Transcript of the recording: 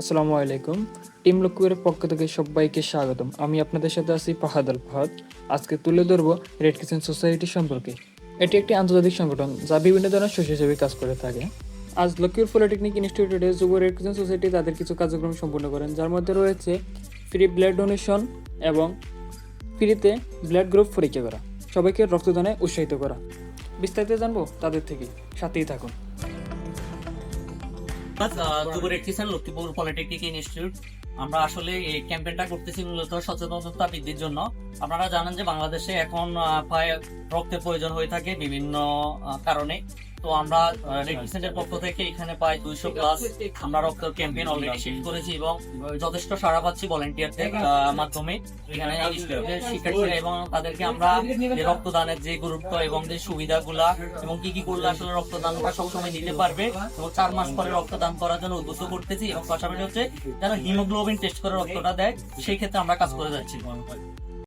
আসসালামু আলাইকুম। টিম লক্ষ্যের পক্ষ থেকে সবাইকে স্বাগতম। আমি আপনাদের সাথে আছি ফাহাদ আল ফাহাদ। আজকে তুলে ধরবো রেড কিচেন সোসাইটি সম্পর্কে। এটি একটি আন্তর্জাতিক সংগঠন যা বিভিন্ন ধরনের স্বেচ্ছাসেবী কাজ করে থাকে। আজ লক্ষ্মীর পলিটেকনিক ইনস্টিটিউটে যুব রেড কিচেন সোসাইটি তাদের কিছু কার্যক্রম সম্পূর্ণ করেন, যার মধ্যে রয়েছে ফ্রি ব্লাড ডোনেশন এবং ফ্রিতে ব্লাড গ্রুপ পরীক্ষা করা, সবাইকে রক্তদানে উৎসাহিত করা। বিস্তারিত জানব তাদের থেকে, সাথেই থাকুন। দুপুর এডুকেশন লক্ষ্মীপুর পলিটেকনিক ইনস্টিটিউট আমরা আসলে এই ক্যাম্পেইনটা করতেছি মূলত সচেতনতা বৃদ্ধির জন্য। আপনারা জানেন যে বাংলাদেশে এখন প্রায় রক্তের প্রয়োজন হয়ে থাকে বিভিন্ন কারণে। তো আমরা রেড ক্রিসেন্টের পক্ষ থেকে এখানে প্রায় দুইশো প্লাস আমরা রক্ত ক্যাম্পেইন অলরেডি শেষ করেছি এবং যথেষ্ট সাড়া পাচ্ছি ভলেন্টিয়ারদের মাধ্যমে। এখানে শিক্ষার্থীরা এবং তাদেরকে আমরা যে রক্তদানের যে গুরুত্ব এবং যে সুবিধাগুলা এবং কি কি করলে আসলে রক্তদানটা সবসময় নিতে পারবে এবং চার মাস পরে রক্তদান করার জন্য উদ্বুদ্ধ করতেছি এবং পাশাপাশি হচ্ছে যেন হিমোগ্লোবিন টেস্ট করে রক্তটা দেয় সেই ক্ষেত্রে আমরা কাজ করে যাচ্ছি।